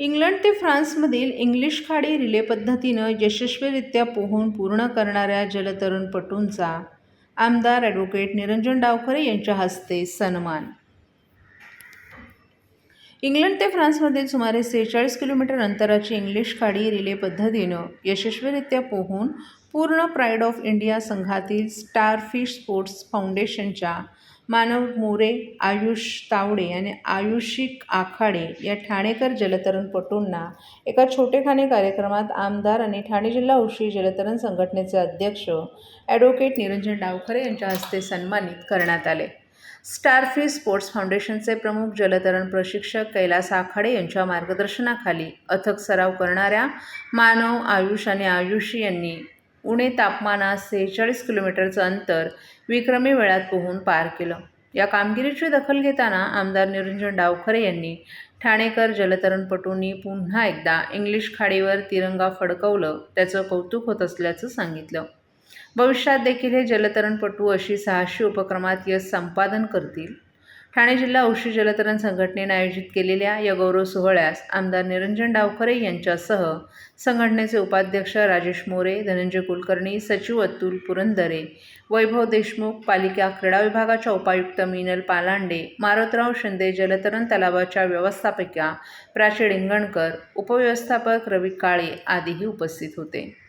England ते फ्रान्समधील English खाडी रिले पद्धतीनं यशस्वीरित्या पोहून पूर्ण करणाऱ्या जलतरणपटूंचा आमदार ॲडव्होकेट निरंजन डावखरे यांच्या हस्ते सन्मान. इंग्लंड ते फ्रान्समधील सुमारे सेहेचाळीस किलोमीटर अंतराची इंग्लिश खाडी रिले पद्धतीनं यशस्वीरित्या पोहून पूर्ण प्राईड ऑफ इंडिया संघातील स्टारफिश स्पोर्ट्स फाउंडेशनच्या मानव मोरे आयुष तावडे आणि आयुषिक आखाडे या ठाणेकर जलतरणपटूंना एका छोटेखाने कार्यक्रमात आमदार आणि ठाणे जिल्हा उशी जलतरण संघटनेचे अध्यक्ष ॲडव्होकेट निरंजन डावखरे यांच्या हस्ते सन्मानित करण्यात आले. स्टारफी स्पोर्ट्स फाउंडेशनचे प्रमुख जलतरण प्रशिक्षक कैलास आखाडे यांच्या मार्गदर्शनाखाली अथक सराव करणाऱ्या मानव आयुष आणि आयुषी यांनी उणे तापमानात सेहेचाळीस किलोमीटरचं अंतर विक्रमी वेळात पोहून पार केलं. या कामगिरीची दखल घेताना आमदार निरंजन डावखरे यांनी ठाणेकर जलतरणपटूंनी पुन्हा एकदा इंग्लिश खाडीवर तिरंगा फडकवलं त्याचं कौतुक होत असल्याचं सांगितलं. भविष्यात देखील हे जलतरणपटू अशी सहाशे उपक्रमात यश संपादन करतील. ठाणे जिल्हा औषधी जलतरण संघटनेने आयोजित केलेल्या या गौरव सोहळ्यास आमदार निरंजन डावखरे यांच्यासह संघटनेचे उपाध्यक्ष राजेश मोरे धनंजय कुलकर्णी सचिव अतुल पुरंदरे वैभव देशमुख पालिका क्रीडा विभागाच्या उपायुक्त मिनल पालांडे मारुतराव शिंदे जलतरण तलावाच्या व्यवस्थापिका प्राची डिंगणकर उपव्यवस्थापक रवी काळे आदीही उपस्थित होते.